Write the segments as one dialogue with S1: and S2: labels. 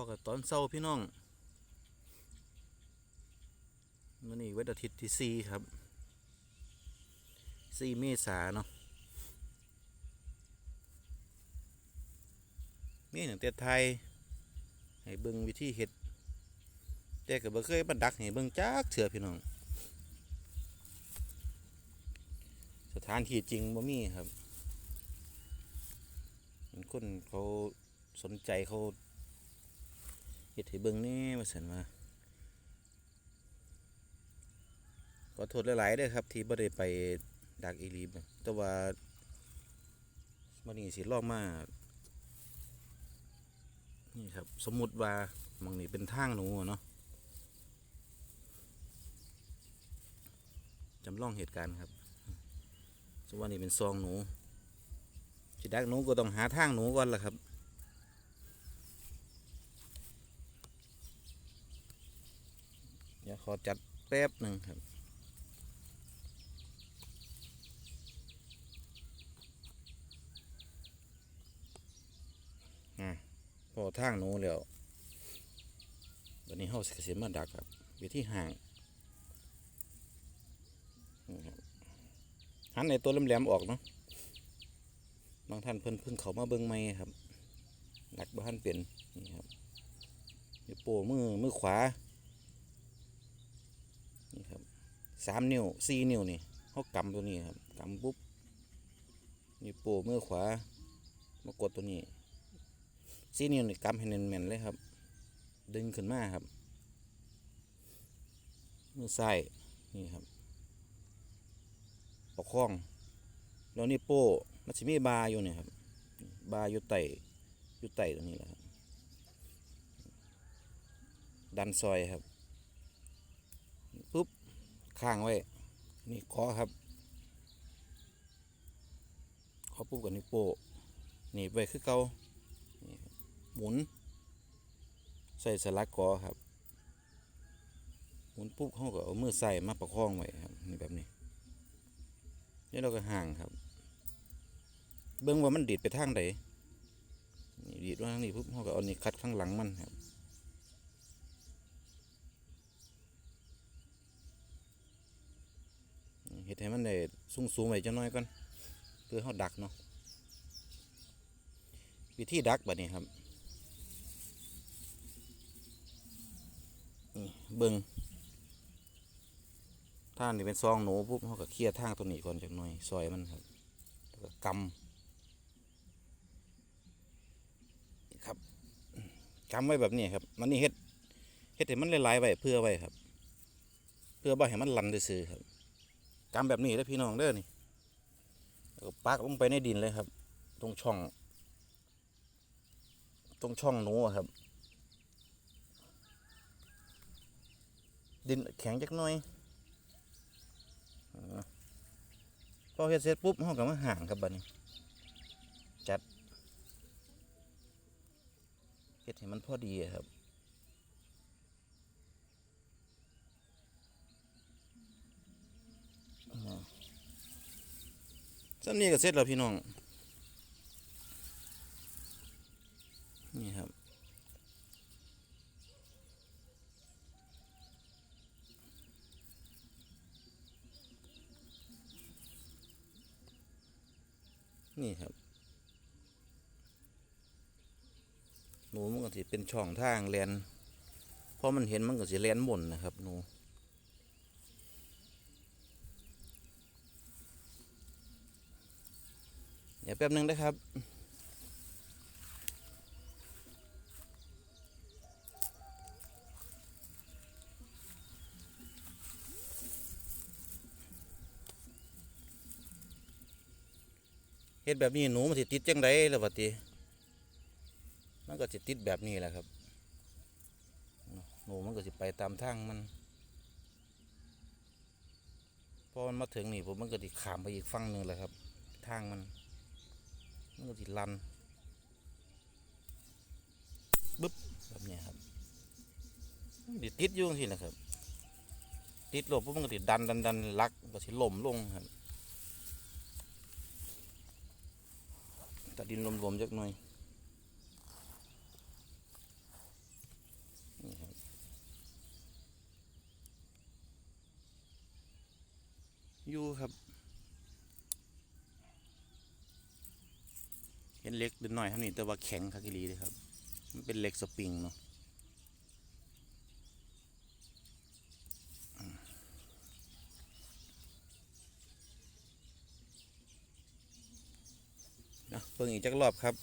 S1: อกับตอนเศร้าพี่น้องมื่อนี้วันอาทิตย์ที่สี่ครับสี่เมษาเนาะมีหนังแต่ไทย ให้เบิ่งวิธีเฮ็ด แต่ก็บ่เคยมาดักให้เบิ่งจักเถื่อพี่น้อง สถานที่จริงบ่มีครับเห็นคนเขาสนใจเขา เฮ็ดให้เบิ่งแนี่ว่าซั่นว่าขอโทษหลายๆด้อครับ ที่บ่ได้ไปดักอีลีบแต่ว่ามื้อนี้สิลองมานี่ครับ สมมุติว่ามองนี้เป็นทางหนูเนาะจำลองเหตุการณ์ครับสมมติว่านี่เป็นซองหนูสิดักหนูก็ต้องหาทางหนูก่อนล่ะครับ ดี๋ยวขอจัดแป๊บหนึ่งครับ อะพอทางหนูแล้ววันนี้เฮาสิเสียมาดักครับอยู่ที่ห่างหันในตัวแหลมๆออกเนาะบางท่านเพิ่นเพิ่งเขามาเบิ่งใหม่ครับดักบ้านเป็นนี่ครับนิ้วโป้มือมือขวา นี่ครับสามนิ้วสี่นิ้วนี่เขากำตัวนี้ครับกำปุ๊บนิ้วโป้มือขวามากดตัวนี้ซีนิ้วนี่กำให้แน่นๆเลยครับ ดึงขึ้นมาครับ มือซ้ายนี่ครับประคองแล้วนี่โป้มันจะมีบาอยู่เนี่ยครับ บาอยู่ไตอยู่ไตตรงนี้แหละครับดันซอยครับ ข้างไว้ นี่ขอครับขอปุ๊บกับนิ้วโป้นีบไว้คือเก่าหมุน ใส่สลักกอครับ หมุนปุ๊บเขาก็เอามือใส่มาประคองไว้ครับนี่แบบนี้นี่เราก็ห่างครับ เบิ้องว่ามันดีดไปทางใดนี่ดีดว่าทางนี้ปุ๊บเขาก็เอานี่คัดข้างหลังมันครับ เห็ดให้มันได้สูงสูงไว้จังน้อยก่อนเพื่อเขาดักเนาะวิธีดักแบบนี้ครับนี่เบิงท่างนี่เป็นซองหนูปุ๊บเขาก็เคลียร์ทางตัวนี้ก่อนจากหน่อยซอยมันครับแล้วก็กำครับกำไว้แบบนี้ครับมันนี่เฮ็ดเฮ็ดให้มันลายๆไว้เพื่อไว้ครับ เพื่อบ่ให้มันลันซื่อครับ กำแบบนี้แล้วพี่น้องเด้อนี่แล้วก็ปักลงไปในดินเลยครับ ตรงช่อง ตรงช่องหนูครับ ดินแข็งจักหน่อยอพอเฮ็ดเสร็จปุ๊บห้องก็มาห่างครับบัดนี้ จัดเฮ็ดให้มันพอดีครับอ่า สันนี้ก็เสร็จแล้วพี่น้อง นี่ครับ นี่ครับ หนูมันก็สิเป็นช่องทางแลนพอมันเห็นมันก็สิแลนบนนะครับหนูเดี๋ยว แป๊บหนึงนะครับ เฮ็ดแบบนี้หนูมันสิติดจังไดล่ะบัดนี้มันก็สิติดแบบนี้แหละครับ หนูมันก็สิไปตามทางมันพอมันมาถึงนี่ผมมันก็สิขามไปอีกฝั่งหนึ่งแหละครับ ทางมัน มันก็สิลันบึ๊บแบบนี้ครับดิติดอยู่ที่นะครับ ติดลบปุ๊บมันก็ติดดันดันดันลักก็สิล่มลงครับแต่ดินรวมๆเยอะหน่อย อยู่ครับ เล็กเล็กน้อยเท่านี้แต่ว่าแข็งคักอีหลีเลยครับ มันเป็นเหล็กสปริงเนาะเนาะเบิ่งอีกจักรอบครับ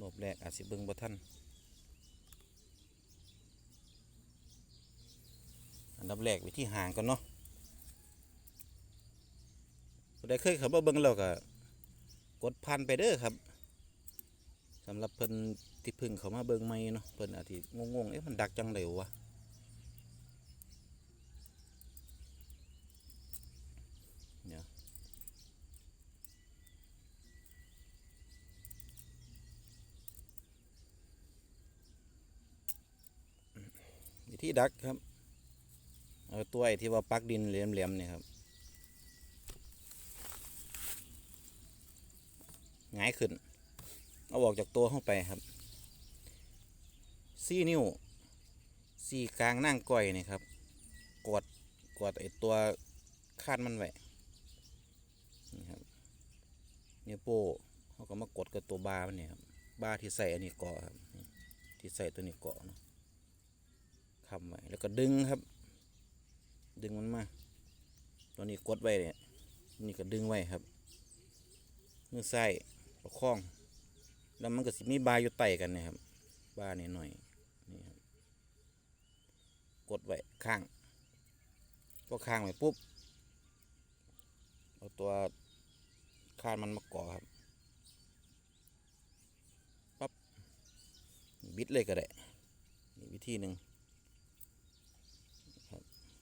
S1: รอบแรกอาจสิเบิ่งบ่ทันอันดับแรกวิธีห่างก่อนเนาะผู้เคยเข้ามาเบิ่งแล้วก็ กดพันไปเด้อครับสำหรับเพิ่นที่พึ่งเขามาเบิ่งใหม่เนาะเพิ่นอาจสิงงๆเอ๊ะมันดักจังไดวะเดี๋ยวิธีดักครับ เอาตัวไอ้ที่ว่าปักดินเหลี่ยมๆเนี่ยครับ ง่ายขึ้น เอาออกจากตัวเข้าไปครับซี่นิ้วซี่กลางนั่งก้อยนี่ครับ กดกดไอตัวคาดมันไว้นี่ครับเนี่ยโป้เขาก็มากดกับตัวบาร์มันเนี่ยครับบาร์ที่ใส่อันนี้เกาะครับที่ใส่ตัวนี้เกาะเนาะคำไว้แล้วก็ดึงครับ ดึงมันมาตัวนี้กดไว้เนี่ยนี่ก็ดึงไว้ครับมือซ้าย ประคอง แล้วมันก็สิมีบาอยู่ไต่กันนะครับบาเนี่ยหน่อยนี่ครับกดไว้ข้างพอข้างไว้ปุ๊บเอาตัวคานมันมาเกาะครับปั๊บบิดเลยก็ได้นี่วิธีหนึ่ง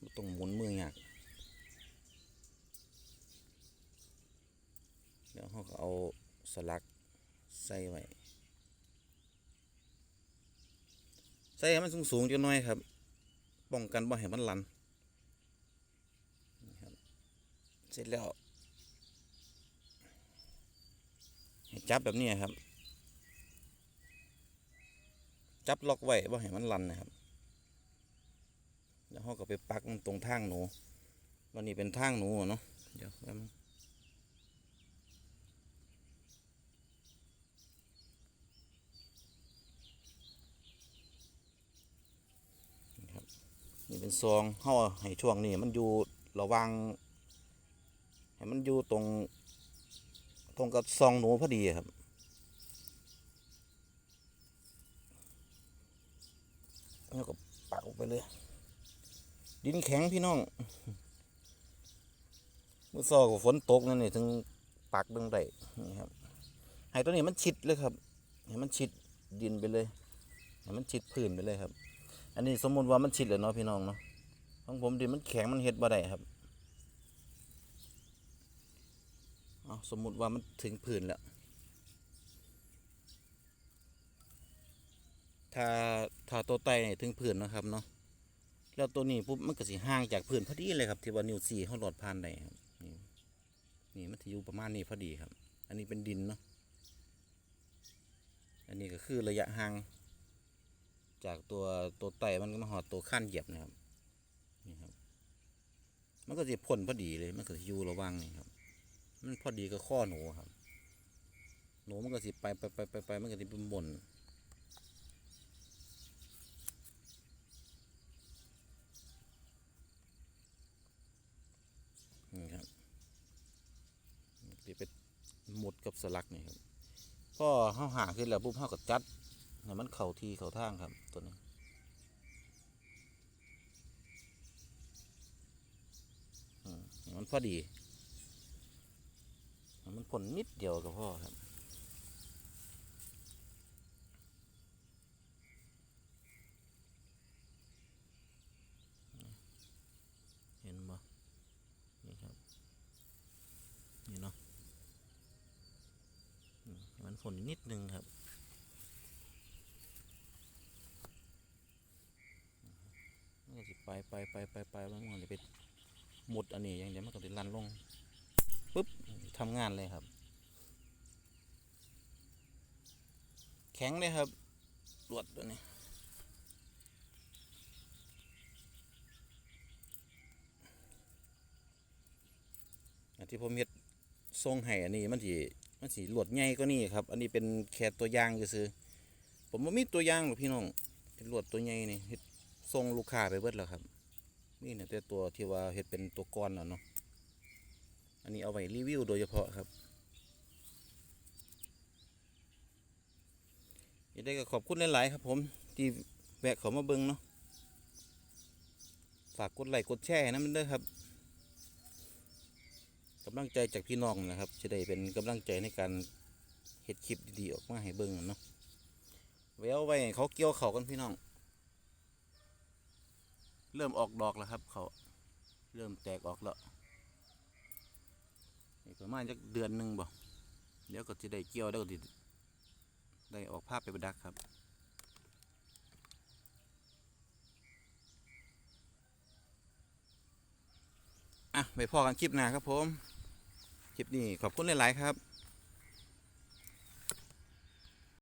S1: บ่ต้องหมุนมือยากเดี๋ยวเขาก็เอา ลักใส่ไว้ใส่ให้มันสูงๆจังหน่อยครับ ป้องกันบ่ให้มันลันเสร็จแล้วให้จับแบบนี้ครับ จับล็อกไว้บ่ให้มันลันนะครับ แล้วเขาก็ไปปักตรงทางหนูวันนี้เป็นทางหนูเนาะเดี๋ยวแป๊บนึงนี่ครับ นี่ เป็นซองเขาให้ช่วงนี้มันอยู่ระวังให้มันอยู่ตรงตรงกับซองหนูพอดีครับแล้วก็ปักออกไปเลย ดินแข็งพี่น้องเมื่อซอกับฝนตกนั่นนี่ถึงปักดึงได้นี่ครับให้ตัวนี้มันชิดเลยครับให้มันชิดดินไปเลยให้มันชิดพื้นไปเลยครับ อันนี้สมมติว่ามันชิดเลยเนาะพี่น้องเนาะของผมดินมันแข็งมันเฮ็ดบ่ได้ครับเอาสมมติว่ามันถึงพื้นแล้วถ้าถ้าตัวไตนี่ถึงพื้นนะครับเนาะแล้วตัวนี้ปุ๊บมันก็สิห่างจากพื้นพอดีเลยครับที่ว่านิวสีเขาหลอดผ่านได้ครับนี่นี่มันจะอยู่ประมาณนี้พอดีครับ อันนี้เป็นดินเนาะอันนี้ก็คือระยะห่าง จากตัวตัวไตมันก็มาหอดตัวขั้นเหยียบนะครับนี่ครับ มันก็จะพ่นพอดีเลย มันก็สิอยู่ระว่างนี่ครับ มันพอดีกับข้อหนูครับ หนูมันก็สิไปไปไปไปไปมันก็สิเป็นบนนี่ครับที่เป็นหมุดกับสลักนี่ครับพอเฮาหาขึ้นแล้วปุ๊บเฮาก็จัด ให้มันเข้าทีเข้าทางครับตัวนี้มันพอดี มันผลนิดเดียวก็พอครับเห็นบ่นี่ครับ นี่เนาะมันฝนนิดนึงครับมันก็สิ ไปไปไปไปไปแล้วมันจะไปหมดอันนี้อย่างเดียวมันก็จะลันลงปุ๊บทำงานเลยครับ แข็งเลยครับรวดตัวนี้ที่ผมเฮ็ดทรงให้อันนี้มันสิมันสิลวดใหญ่กว่านี้ครับ อันนี้เป็นแค่ตัวย่างซื่อผมบ่มีตัวย่างหรอกพี่น้องเป็นลวดตัวใหญ่นี่เฮ็ด ทรงลูกค้าไปเบิดแล้วครับ นี่เนี่ยแต่ตัวที่ว่าเฮ็ดเป็นตัวก้อนเนาะอันนี้เอาไว้รีวิวโดยเฉพาะครับยังได้ก็ขอบคุณหลาย ๆ ครับผม ที่แวะเขามาเบิ่งเนาะฝากกดไลค์กดแชร์ให้นะมันด้อครับกำลังใจจากพี่น้องนะครับจะได้เป็นกำลังใจในการเฮ็ดคลิปดี ๆ ออกมาให้เบิ่งเนาะไว้เอาไว้เขาเกี่ยวเขากันพี่น้อง เริ่มออกดอกแล้วครับ เขาเริ่มแตกออกแล้วอีกประมาณจักเดือนหนึ่งบ่เดี๋ยวก็จะได้เกี่ยวแล้วก็สิได้ออกภาพไปประดักครับอะไปพอกันคลิปหน้าครับผม คลิปนี้ขอบคุณหลาย ๆ ครับ